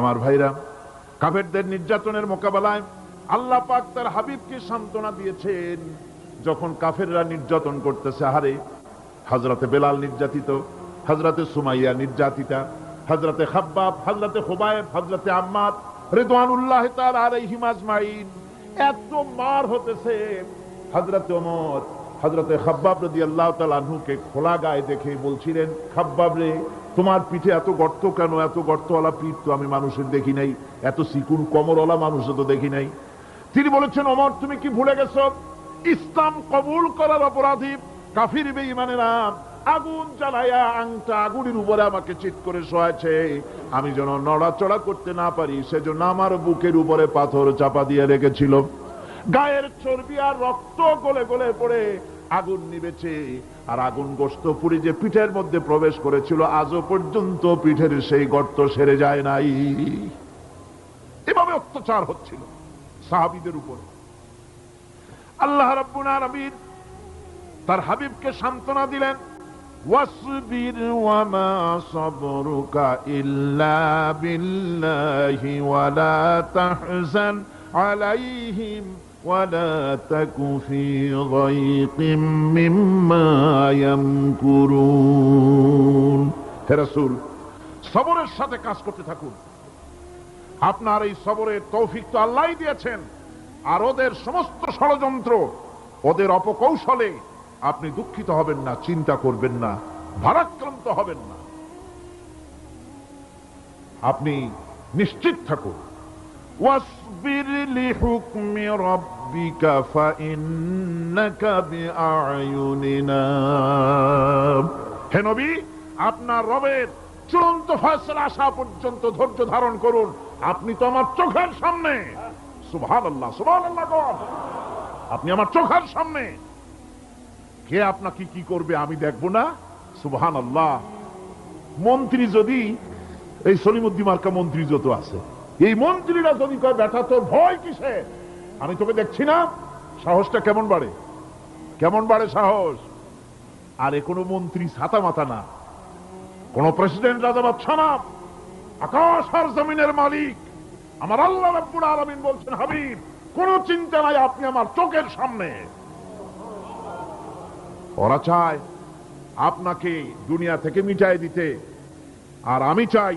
আমার ভাইরা, কাফেরদের নির্যাতনের মোকাবেলায় আল্লাহ পাক তার হাবিবকে সান্ত্বনা দিয়েছেন। যখন কাফেররা নির্যাতন করতেছে হারে হজরতে বেলাল নির্যাতিত হজরতে সুমাইয়া নির্যাতিতা হজরতে খাব্বাব হজরতে হুবায়েব হজরতে আম্মাদ, রেদওয়ানুল্লাহ তার আলাইহিম আজমাইন। এত মার হতেছে। হজরত ওমর হজরতে খাব্বাব রদি আল্লাহ তালুকে খোলা গায়ে দেখে বলছিলেন, খাব্বাব রে তোমার পিঠে এত গর্ত কেন? এত গর্তওয়ালা পিঠ তো আমি মানুষের দেখি নাই। এত সিকুন কমরওয়ালা মানুষও তো দেখি নাই। তিনি বলেছেন, অমর, তুমি কি ভুলে গেছো? ইসলাম কবুল করার অপরাধী, কাফির বেঈমানেরা আগুন জ্বালায়া আংটা আগুনের উপরে আমাকে চিৎ করে শোয়াছে আমি যেন নড়াচড়া করতে না পারি, সেজন্য আমার বুকের উপরে পাথর চাপা দিয়ে রেখেছিল। গায়ের চর্বি আর রক্ত গলে গলে পড়ে আগুন নিবেছে, আর আগুন গোস্ত পুরি যে পিঠের মধ্যে প্রবেশ করেছিল, আজও পর্যন্ত পিঠের সেই গর্ত সেরে যায় নাই। এভাবে অত্যাচার হচ্ছিল সাহাবিদের উপর। আল্লাহ রাব্বুল আলামিন তার হাবিবকে সান্ত্বনা দিলেন আলাইহিম ولا تك في ضيق مما يمكرون হে রাসূল সবরের সাথে কাজ করতে থাকুন আপনার এই সবরের তৌফিক তো আল্লাহই দিয়েছেন আর ওদের সমস্ত ষড়যন্ত্র ওদের অপকৌশলে আপনি দুঃখিত হবেন না চিন্তা করবেন না ভারাক্রান্ত হবেন না আপনি নিশ্চিত থাকুন واصبر لحكم ربك فإنك بأعيننا হে নবী আপনার রবের চূড়ান্ত ফয়সলা আসা পর্যন্ত ধৈর্য ধারণ করুন আপনি তো আমার চোখের সামনে সুভান আল্লাহ সুভান আল্লাহ আপনি আমার চোখের সামনে কে আপনাকে কি করবে আমি দেখবো না সুবহান আল্লাহ মন্ত্রী যদি এই সলিমুদ্দিন মার্কা মন্ত্রী যত আছে এই মন্ত্রীরা যদি কয়, বেটা, তোর ভয় কিসে? আমি তোকে দেখছি না। সাহসটা কেমন বাড়ে? কেমন বাড়ে সাহস? আর এ কোনো মন্ত্রী ছাতা মাথা না। কোন প্রেসিডেন্ট রাজা বাচ্চা না। আকাশ আর জমিনের মালিক। আমার আল্লাহ রাব্বুল আলামিন বলছেন, হাবিব, কোন চিন্তা নাই, আপনি আমার চোখের সামনে। ওরা চায়, আপনাকে দুনিয়া থেকে মিটাই দিতে। আর আমি চাই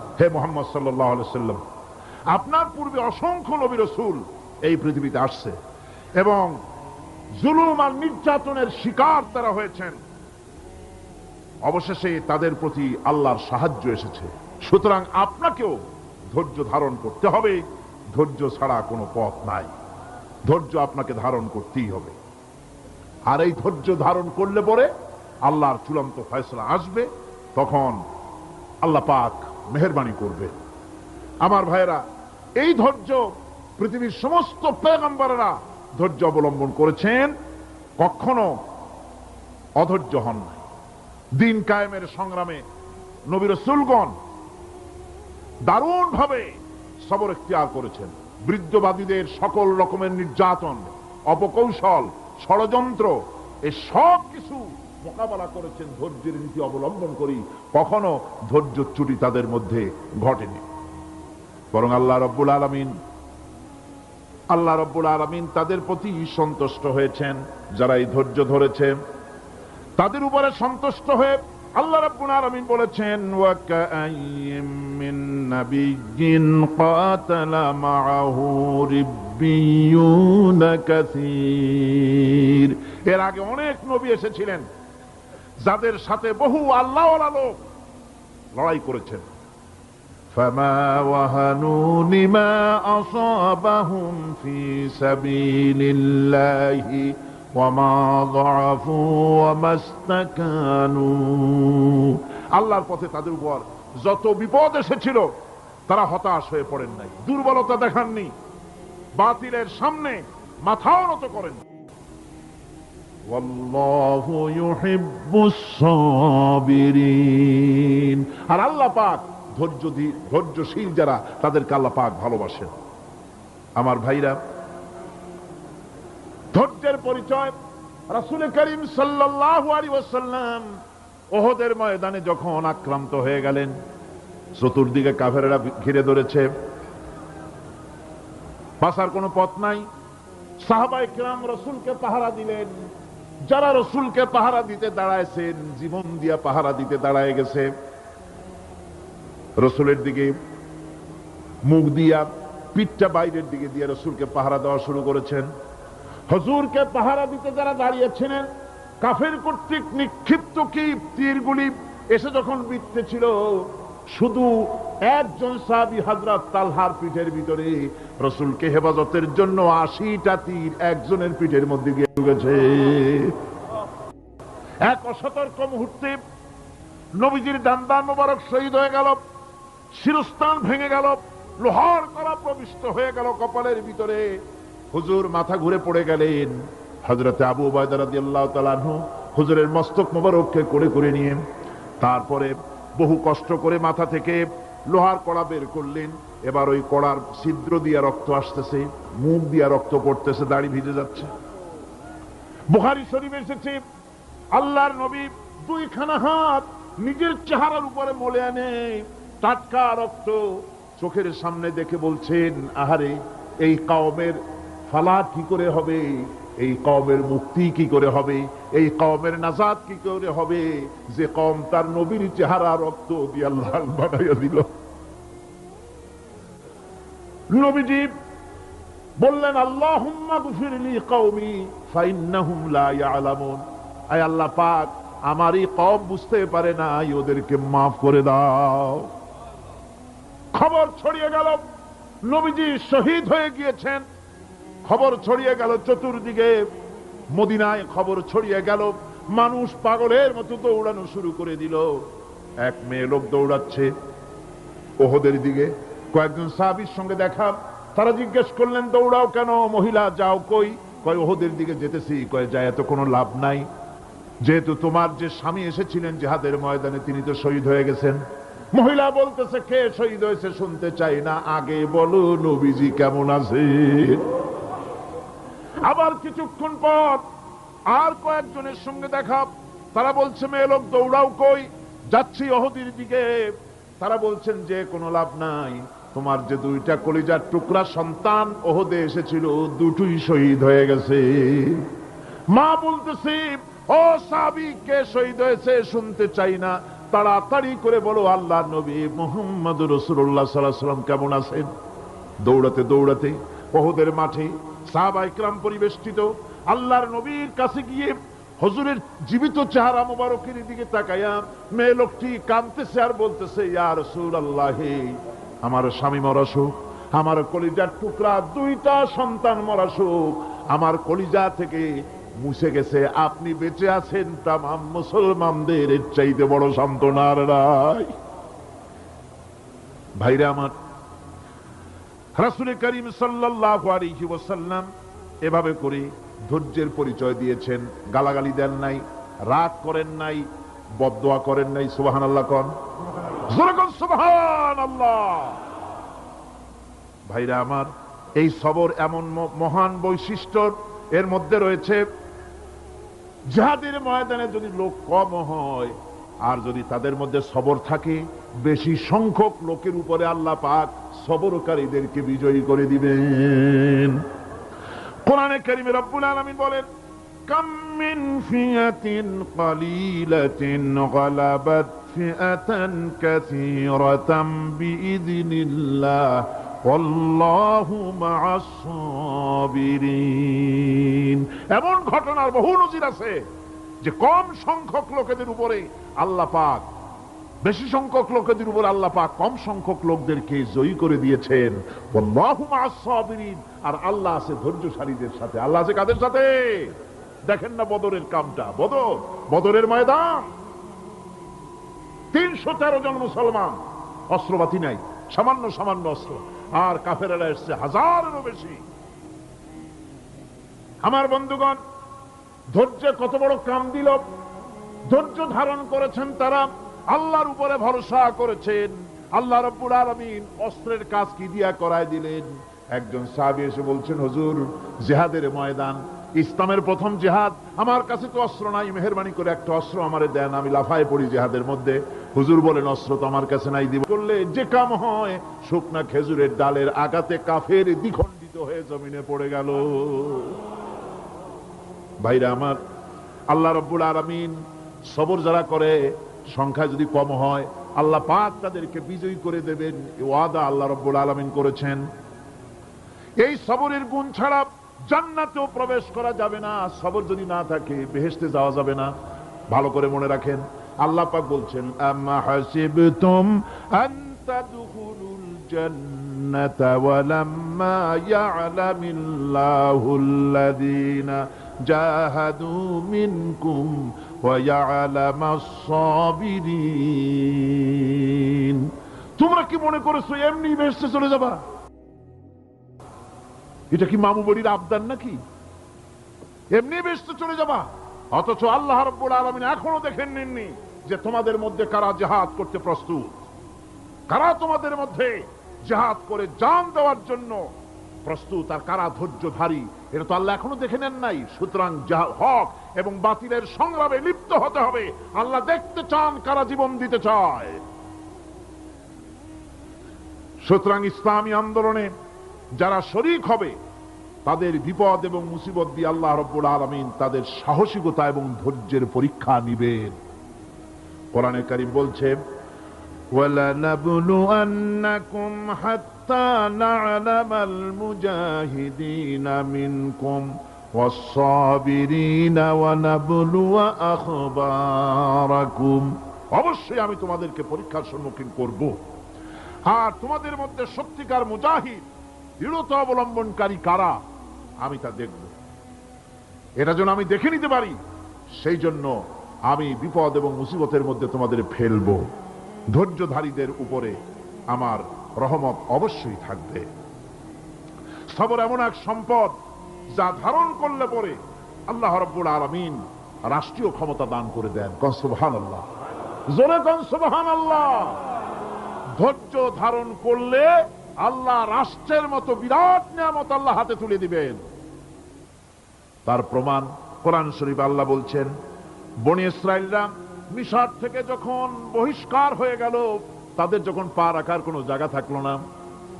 হে মোহাম্মদ সাল্লাম, আপনার পূর্বে অসংখ্য নবী রসুল এই পৃথিবীতে আসছে এবং জুলুম আর নির্যাতনের শিকার তারা হয়েছেন। অবশেষে তাদের প্রতি আল্লাহর সাহায্য এসেছে। সুতরাং আপনাকেও ধৈর্য ধারণ করতে হবে। ধৈর্য ছাড়া কোনো পথ নাই। ধৈর্য আপনাকে ধারণ করতেই হবে। আর এই ধৈর্য ধারণ করলে পরে আল্লাহর চূড়ান্ত ফয়সলা আসবে। তখন আল্লাহ পাক মেহরবানি করবে। আমার ভাইয়েরা, এই ধৈর্য পৃথিবীর সমস্ত পেগম্বরেরা ধৈর্য অবলম্বন করেছেন, কখনো অধৈর্য হন নাই। দিন কায়েমের সংগ্রামে নবীর সুলগন দারুণ ভাবে সবর এখতিয়ার করেছেন। বৃদ্ধবাদীদের সকল রকমের নির্যাতন, অপকৌশল, ষড়যন্ত্র এই সব কিছু মোকাবেলা করেছেন ধৈর্যের নীতি অবলম্বন করি, কখনো ধৈর্য চুরি তাদের মধ্যে ঘটেনি। বরং আল্লাহ রব্বুল আলমিন, আল্লাহ রব্বুল আলমিন তাদের প্রতি সন্তুষ্ট হয়েছেন, যারা এই ধৈর্য ধরেছে তাদের উপরে সন্তুষ্ট হয়ে আল্লাহ রাব্বুল আলামিন বলেছেন এর আগে অনেক নবী এসেছিলেন। যাদের সাথে বহু আল্লাহওয়ালা লোক লড়াই করেছেন فما وهنوا لما أصابهم في سبيل الله وما ضعفوا وما استكانوا আল্লাহর পথে তাদের উপর যত বিপদ এসেছিল তারা হতাশ হয়ে পড়েন নাই দুর্বলতা দেখাননি বাতিলের সামনে মাথাও নত করেন والله يحب الصابرين আর আল্লাহ পাক ধৈর্য ধৈর্যশীল যারা, তাদেরকে আল্লাহ পাক ভালোবাসেন। আমার ভাইরা, ধৈর্যের পরিচয় রাসূল করিম ওহদের ময়দানে যখন আক্রান্ত হয়ে গেলেন, চতুর্দিকে কাফেরেরা ঘিরে ধরেছে। বাসার কোনো পথ নাই। সাহাবাই কিরাম রসুলকে পাহারা দিলেন। যারা রসুলকে পাহারা দিতে দাঁড়াইছেন, জীবন দিয়া পাহারা দিতে দাঁড়ায় গেছে। রসুলের দিকে মুখ দিয়া, পিঠটা বাইরের দিকে দিয়ে রসুলকে পাহারা দেওয়া শুরু করেছেন। হজুরকে পাহারা দিতে যারা দাঁড়িয়েছিলেন কাফের কর্তৃক নিক্ষিপ্ত কি তীরগুলি এসে যখন বিত্তে ছিল, শুধু একজন সাহাবি হাজরাত তালহার পিঠের ভিতরে রসুলকে হেফাজতের জন্য আশিটা তীর একজনের পিঠের মধ্যে গিয়ে ঢুকেছে। এক অসতর্ক মুহূর্তে নবীজির ডান্ডা মোবারক শহীদ হয়ে গেল শিরস্থান ভেঙে গেল, লোহার করা প্রবিষ্ট হয়ে গেল কপালের ভিতরে। হুজুর মাথা ঘুরে পড়ে গেলেন। হজরতে আবু বায়দারাদি হুজুরের মস্তক মোবারককে করে করে নিয়ে, তারপরে বহু কষ্ট করে মাথা থেকে লোহার কড়া বের করলেন। এবার ওই কড়ার ছিদ্র দিয়া রক্ত আসতেছে, মুখ দিয়া রক্ত পড়তেছে, দাড়ি ভিজে যাচ্ছে। বুখারি শরীফ এসেছে, আল্লাহর নবী দুইখানা হাত নিজের চেহারার উপরে মলে আনে, টাটকা রক্ত চোখের সামনে দেখে বলছেন, আহারে, এই কওমের ফালা কি করে হবে? এই কওমের মুক্তি কি করে হবে? এই কওমের নাজাদ কি করে হবে? যে কম তার নবীর চেহারা রক্ত দিয়ে আল্লাহ বানাইয়া দিল। নবীজি বললেন আল্লাহ আল্লাহ পাক আমারই কম বুঝতে পারে না ওদেরকে মাফ করে দাও। খবর ছড়িয়ে গেল। নবীজি শহীদ হয়ে গিয়েছেন। খবর ছড়িয়ে গেল চতুর্দিকে। মদিনায় খবর ছড়িয়ে গেল। মানুষ পাগলের মতো দৌড়ানো শুরু করে দিল। এক মেয়ে লোক দৌড়াচ্ছে ওহদের দিকে। কয়েকজন সাহাবির সঙ্গে দেখা। তারা জিজ্ঞেস করলেন, দৌড়াও কেন? মহিলা যাও কই? কয়, ওহদের দিকে যেতেছি। কয় যায় এত কোনো লাভ নাই। যেহেতু তোমার যে স্বামী এসেছিলেন জেহাদের ময়দানে, তিনি তো শহীদ হয়ে গেছেন। মহিলা বলতেছে, কে শহীদ হয়েছে শুনতে চাই না। আগে বলো, নবীজি কেমন আছে আবার কিছুক্ষণ পর আর কয়েকজনের সঙ্গে দেখা। তারা বলছে, মেয়ে লোক, দৌড়াও কই? যাচ্ছি অহদির দিকে। তারা বলছেন, যে কোনো লাভ নাই। তোমার যে দুইটা কলিজার টুকরা সন্তান ওহদে এসেছিল, দুটোই শহীদ হয়ে গেছে। মা বলতেছি, ও সাবি, কে শহীদ হয়েছে শুনতে চাই না। তাড়াতাড়ি করে বলো আল্লাহ নবী মোহাম্মদ রসুল্লাহ সাল্লাহ সাল্লাম কেমন আছেন? দৌড়াতে দৌড়াতে ওহদের মাঠে সাহাবা ইকরাম পরিবেষ্টিত, আল্লাহর নবীর কাছে গিয়ে হজুরের জীবিত চেহারা মোবারকের দিকে তাকাইয়া মেয়ে লোকটি কাঁদতেছে আর বলতেছে, ইয়া রসুল আল্লাহ আমার স্বামী মরাসুক আমার কলিজার টুকরা দুইটা সন্তান মরাসুক আমার কলিজা থেকে মুছে গেছে, আপনি বেঁচে আছেন তামাম মুসলমানদের চাইতে বড় সান্ত্বনার রায়। ভাইরা আমার রাসুল করিম সাল্লাল্লাহু আলাইহি ওয়াসাল্লাম এভাবে করে ধৈর্যের পরিচয় দিয়েছেন। গালাগালি দেন নাই, রাগ করেন নাই, বদদোয়া করেন নাই, সুবহানাল্লাহ কন। জোরে কন ভাইরা আমার, এই সবর এমন মহান বৈশিষ্ট্য, এর মধ্যে রয়েছে যাদের ময়দানে যদি লোক কম হয় আর যদি তাদের মধ্যে সবর থাকে, বেশি সংখ্যক লোকের উপরে আল্লাহ পাক সবরকারীদেরকে বিজয়ী করে দিবেন। কোরআনে কারিমে রব্বুল আলামিন বলেন, কাম মিন ফিয়াতিন কালিলাতিন গালাবাত ফিআতান কাসীরাতাম বিইذنিল্লাহ ওয়াল্লাহু মা'আস সাবিরিন। এমন ঘটনার বহু নজির আছে। যে কম সংখ্যক লোকেদের উপরে আল্লাহ পাক, বেশি সংখ্যক লোকেদের উপর আল্লাহ পাক কম সংখ্যক লোকদেরকে জয়ী করে দিয়েছেন। আর আল্লাহ আছে ধৈর্যশালীদের সাথে। আল্লাহ আছে কাদের সাথে? দেখেন না বদরের কামটা। বদর, বদরের ময়দান। তিনশো তেরো জন মুসলমান, অস্ত্রপাতি নাই, সামান্য সামান্য অস্ত্র। আর কাফেরা এসছে হাজারেরও বেশি। আমার বন্ধুগণ ধৈর্য কত বড় কাম দিল। ধৈর্য ধারণ করেছেন তারা। আল্লাহর উপরে ভরসা করেছেন। আল্লাহ রব্বুল আলমিন অস্ত্রের কাজ কি দিয়া করায় দিলেন। একজন সাহাবী এসে বলছেন, হুজুর, জেহাদের ময়দান। ইসলামের প্রথম জেহাদ। আমার কাছে তো অস্ত্র নাই, মেহরবানি করে একটা অস্ত্র আমারে দেন, আমি লাফায় পড়ি জেহাদের মধ্যে। হুজুর বলেন, অস্ত্র তো আমার কাছে নাই, দিব করলে যে কাম হয়, শুকনা খেজুরের ডালের আগাতে কাফের দ্বিখণ্ডিত হয়ে জমিনে পড়ে গেল। ভাইরা আমার, আল্লাহ রব্বুল আলমিন সবর যারা করে, সংখ্যা যদি কম হয়, আল্লাহ পাক তাদেরকে বিজয়ী করে দেবেন। ওয়াদা আল্লাহ রব্বুল আলমিন করেছেন। এই সবরের গুণ ছাড়া জান্নাতেও প্রবেশ করা যাবে না। সবর যদি না থাকে, বেহেশতে যাওয়া যাবে না। ভালো করে মনে রাখেন, আল্লাহ পাক বলছেন জান্নাতা ওয়ালাম্মা ইয়ালামিল্লাহুল্লাযীনা মিনকুম ওয়া ইয়ালামাস সাবিরিন। তোমরা কি মনে করেছ, এমনি বেহেশতে চলে যাবা? এটা কি মামু বড়ির আবদার নাকি? এমনি ব্যস্ত চলে যাবা। অথচ আল্লাহ রব্বুল আলমিন এখনও দেখেন নিননি যে তোমাদের মধ্যে কারা জেহাদ করতে প্রস্তুত। কারা তোমাদের মধ্যে জেহাদ করে জান দেওয়ার জন্য প্রস্তুত আর কারা ধৈর্যধারী, এটা তো আল্লাহ এখনও দেখে নেন নাই। সুতরাং যা- হক এবং বাতিলের সংগ্রামে লিপ্ত হতে হবে। আল্লাহ দেখতে চান কারা জীবন দিতে চায়। সুতরাং ইসলামী আন্দোলনে যারা শরিক হবে, তাদের বিপদ এবং মুসিবত দিয়ে আল্লাহ রব্বুল আলমিন তাদের সাহসিকতা এবং ধৈর্যের পরীক্ষা নিবেন। কোরআনে কারিম বলছে وَلَنَبْلُوَنَّكُمْ حَتَّى نَعْلَمَ الْمُجَاهِدِينَ مِنكُمْ وَالصَّابِرِينَ وَنَبْلُوَ أَخْبَارَكُمْ অবশ্যই আমি তোমাদেরকে পরীক্ষার সম্মুখীন করব আর তোমাদের মধ্যে সত্যিকার মুজাহিদ দৃঢ়তা অবলম্বনকারী কারা আমি তা দেখব এটা যেন আমি দেখে নিতে পারি সেই জন্য আমি বিপদ এবং মুসিবতের মধ্যে তোমাদের ফেলব ধৈর্যধারীদের উপরে আমার রহমত অবশ্যই থাকবে। সবর এমন এক সম্পদ যা ধারণ করলে পরে আল্লাহ রব্বুল আলমিন রাষ্ট্রীয় ক্ষমতা দান করে দেন। কনসুবহান আল্লাহ জোরে কনসুবহান আল্লাহ ধৈর্য ধারণ করলে আল্লাহ রাষ্ট্রের মতো বিরাট নিয়ামত আল্লাহ হাতে তুলে দিবেন। তার প্রমাণ কোরআন শরীফ আল্লাহ বলছেন, বনি ইসরায়েলরা মিশর থেকে যখন বহিষ্কার হয়ে গেল, তাদের যখন পা রাখার কোনো জায়গা থাকল না।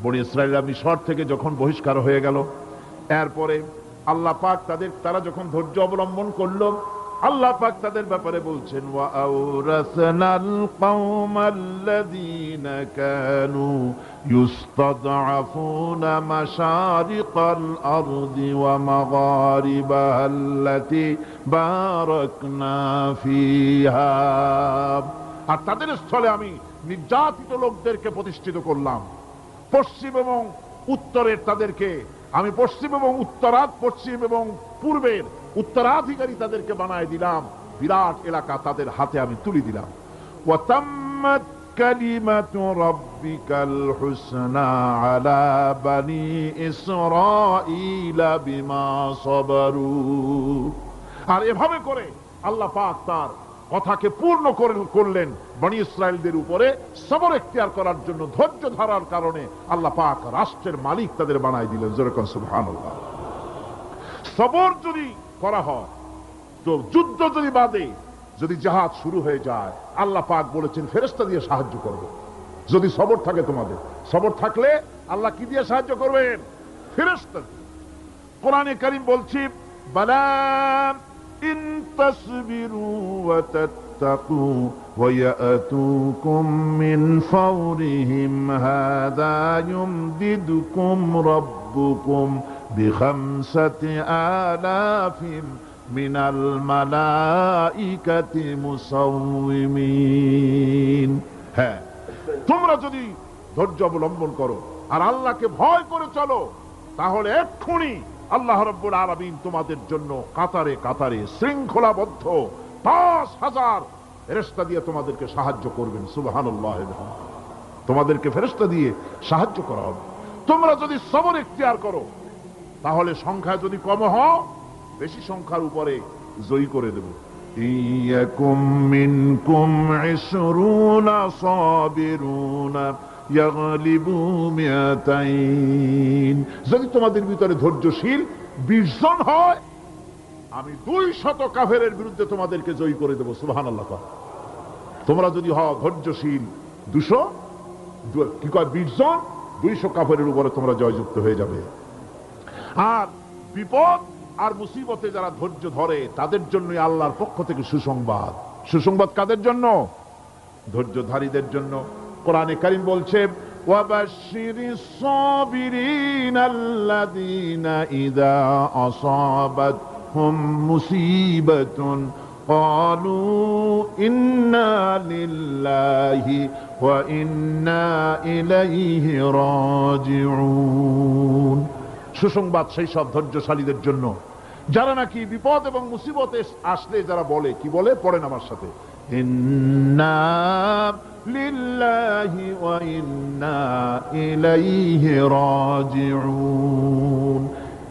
বনি ইসরায়েলরা মিশর থেকে যখন বহিষ্কার হয়ে গেল, এরপরে আল্লাহ পাক তাদের, তারা যখন ধৈর্য অবলম্বন করল আল্লাহ পাক তাদের ব্যাপারে বলছেন আর তাদের স্থলে আমি নির্যাতিত লোকদেরকে প্রতিষ্ঠিত করলাম। পশ্চিম এবং উত্তরের তাদেরকে, আমি পশ্চিম এবং উত্তরাত পশ্চিম এবং পূর্বের উত্তরাধিকারী তাদেরকে বানায় দিলাম। বিরাট এলাকা তাদের হাতে আমি তুলে দিলাম। আর এভাবে করে আল্লাহ পাক তার কথাকে পূর্ণ করলেন বনি ইসরায়েলদের উপরে সবর এখতিয়ার করার জন্য, ধৈর্য ধরার কারণে আল্লাহ পাক রাষ্ট্রের মালিক তাদের বানাই দিলেন। যেরকম সুবহানাল্লাহ। সবর যদি করা হয় তো যুদ্ধ যদি বাদে যদি জাহাজ শুরু হয়ে যায় আল্লাহ পাক বলেছেন ফেরেস্তা দিয়ে সাহায্য করবে যদি সবর থাকে তোমাদের সবর থাকলে আল্লাহ কি দিয়ে সাহায্য করবেন ফেরেস্তা দিয়ে। কোরআনে কারিম বলছি বালাম ইন তাসবিরু ওয়া তাত্তাকু ويأتوكم من فورهم هذا يمددكم ربكم بخمسة آلاف من الملائكة مسومين হ্যাঁ তোমরা যদি ধৈর্য অবলম্বন করো আর আল্লাহকে ভয় করে চলো তাহলে এক্ষুনি আল্লাহ রব্বুল আলমিন তোমাদের জন্য কাতারে কাতারে শৃঙ্খলাবদ্ধ পাঁচ হাজার রেস্তা দিয়ে তোমাদেরকে সাহায্য করবেন সুবাহানুল্লাহ তোমাদেরকে ফেরস্তা দিয়ে সাহায্য করা হবে তোমরা যদি সবর এখতিয়ার করো তাহলে সংখ্যা যদি কম হও বেশি সংখ্যার উপরে জয়ী করে দেব। যদি তোমাদের ভিতরে ধৈর্যশীল বিশ জন হয় আমি দুই শত কাফের বিরুদ্ধে তোমাদেরকে জয়ী করে দেবো সুবাহান আল্লাহ তোমরা যদি হও ধৈর্যশীল দুশো কি কয় বিশ জন দুইশো কাফেরের উপরে তোমরা জয়যুক্ত হয়ে যাবে। আর বিপদ আর মুসিবতে যারা ধৈর্য ধরে তাদের জন্যই আল্লাহর পক্ষ থেকে সুসংবাদ সুসংবাদ কাদের জন্য ধৈর্যধারীদের জন্য কোরআনে কারিম বলছে وبشر الصابرين الذين إذا أصابتهم مصيبة قالوا إنا لله وإنا إليه راجعون সুসংবাদ সেই সব ধৈর্যশালীদের জন্য। যারা নাকি বিপদ এবং মুসিবতে আসলে যারা বলে, কি বলে? পড়েন আমার সাথে।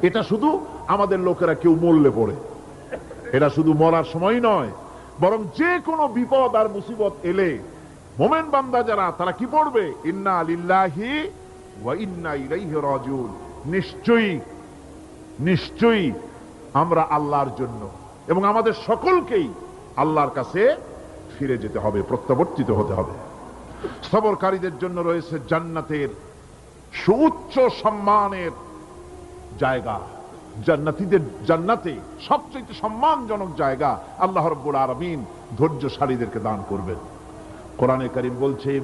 এটা শুধু আমাদের লোকেরা কেউ মরলে পড়ে। এটা শুধু মরার সময় নয়, বরং যে কোনো বিপদ আর মুসিবত এলে মোমেন বান্দা যারা, তারা কি পড়বে? ইন্না লিল্লাহি ওয়া ইন্না ইলাইহি রাজিউন। নিশ্চয়ই নিশ্চয়ই আমরা আল্লাহর জন্য এবং আমাদের সকলকেই আল্লাহর কাছে ফিরে যেতে হবে, প্রত্যাবর্তিত হতে হবে। সবরকারীদের জন্য রয়েছে জান্নাতের সুউচ্চ সম্মানের জায়গা। জান্নাতীদের, জান্নাতে সবচেয়ে সম্মানজনক জায়গা আল্লাহ রব্বুল আলমিন ধৈর্যশালীদেরকে দান করবেন। কোরআনে করিম বলছে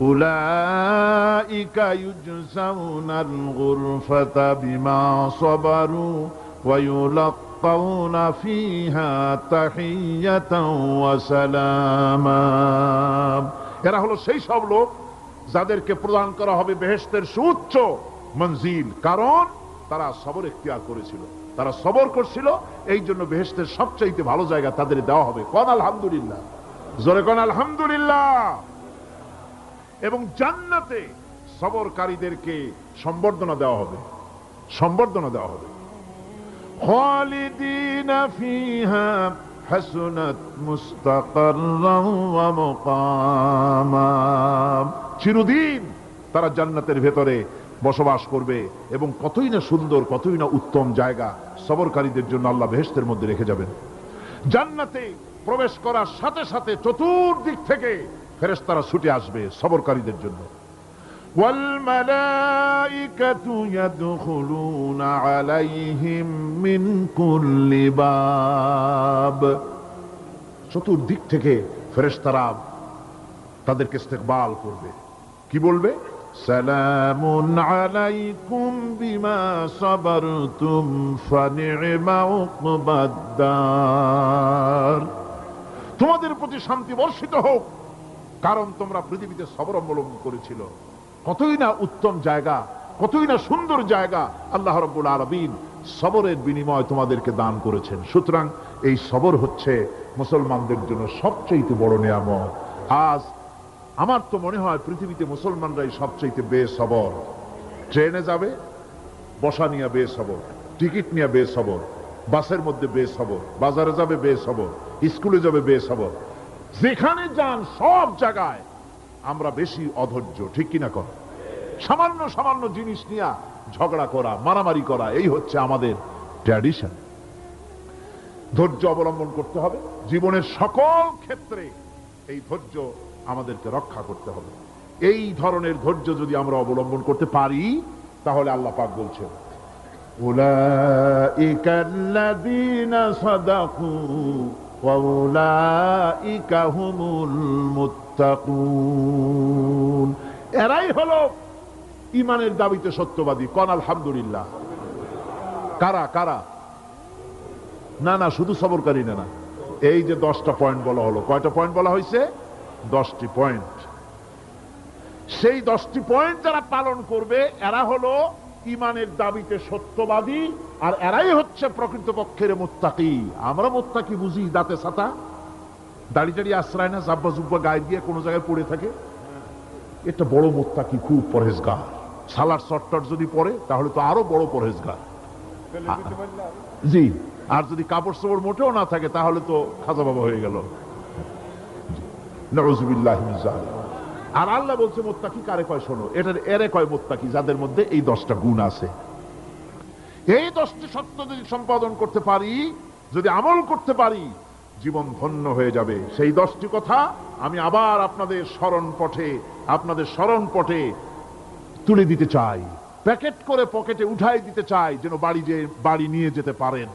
أولئك يجزون الغرفة بما صبروا ويلقون فيها تحية وسلاما এরা হলো সেই সব লোক যাদেরকে প্রদান করা হবে বেহেশতের সুউচ্চ মঞ্জিল কারণ তারা সবর এখতিয়ার করেছিল তারা সবর করছিল এই জন্য বেহেশতের সবচাইতে ভালো জায়গা তাদের দেওয়া হবে কন আলহামদুলিল্লাহ জোরে কন আলহামদুলিল্লাহ এবং জান্নাতে সবরকারীদেরকে সম্বর্ধনা দেওয়া হবে। সম্বর্ধনা দেওয়া হবে। চিরদিন তারা জান্নাতের ভেতরে বসবাস করবে এবং কতই না সুন্দর, কতই না উত্তম জায়গা সবরকারীদের জন্য আল্লাহ বেহেস্তের মধ্যে রেখে যাবেন। জান্নাতে প্রবেশ করার সাথে সাথে চতুর্দিক থেকে ফেরেশতারা ছুটে আসবে সবরকারীদের জন্য والملائكة يدخلون عليهم من كل باب চতুর্দিক থেকে ফেরেশতারা তাদেরকে ইস্তেকবাল করবে কি বলবে সালামুন আলাইকুম বিমা সাবারতুম ফানি'মা উকবাদ্দার তোমাদের প্রতি শান্তি বর্ষিত হোক কারণ তোমরা পৃথিবীতে সবর অবলম্বন করেছিল। কতই না উত্তম জায়গা, কতই না সুন্দর জায়গা আল্লাহ রব্বুল আলমিন সবরের বিনিময় তোমাদেরকে দান করেছেন। সুতরাং এই সবর হচ্ছে মুসলমানদের জন্য সবচেয়ে বড় নিয়ামত। আজ আমার তো মনে হয় পৃথিবীতে মুসলমানরাই সবচেয়ে বেসবর। ট্রেনে যাবে, বসা নিয়ে বেসবর, টিকিট নিয়ে বেসবর, বাসের মধ্যে বেসবর, বাজারে যাবে বেসবর, স্কুলে যাবে বেসবর যেখানে যান সব জায়গায়। আমরা বেশি অধৈর্য, ঠিক কিনা কর? সামান্য সামান্য জিনিস নিয়ে ঝগড়া করা, মারামারি করা, এই হচ্ছে আমাদের ট্র্যাডিশন ধৈর্য অবলম্বন করতে হবে। জীবনের সকল ক্ষেত্রে এই ধৈর্য আমাদেরকে রক্ষা করতে হবে। এই ধরনের ধৈর্য যদি আমরা অবলম্বন করতে পারি, তাহলে আল্লাহ পাক বলছেন, উলাইকা আল্লাযীনা সাদাকু এরাই হলো ইমানের দাবিতে সত্যবাদী। কন আলহামদুলিল্লাহ। কারা কারা? না না, শুধু সবরকারী না এই যে দশটা পয়েন্ট বলা হলো। কয়টা পয়েন্ট বলা হয়েছে? দশটি পয়েন্ট সেই দশটি পয়েন্ট যারা পালন করবে, এরা হলো ইমানের দাবিতে সত্যবাদী আর এরাই হচ্ছে প্রকৃতপক্ষের মোত্তাকি। আমরা মোত্তাকি বুঝি দাঁতে সাতা দাড়ি টাড়ি আশ্রয় না জাব্বা জুব্বা গায়ে দিয়ে কোনো জায়গায় পড়ে থাকে? এটা বড় মোত্তাকি খুব পরহেজগার। সালার সট্টর যদি পরে তাহলে তো আরও বড় পরহেজগার। জি আর যদি কাপড় চোপড় মোটেও না থাকে তাহলে তো খাজা বাবা হয়ে গেল। নজুবিল্লাহ আর আল্লাহ বলছে, মোত্তাকি কারে কয় শোনো? এটার এরে কয় মোত্তাকি? যাদের মধ্যে এই দশটা গুণ আছে। এই দশটি সত্য যদি সম্পাদন করতে পারি, যদি আমল করতে পারি, জীবন ধন্য হয়ে যাবে। সেই দশটি কথা আমি আবার আপনাদের স্মরণ পটে আপনাদের স্মরণ পটে তুলে দিতে চাই। প্যাকেট করে পকেটে উঠাই দিতে চাই, যেন বাড়ি যে, বাড়ি নিয়ে যেতে পারেন।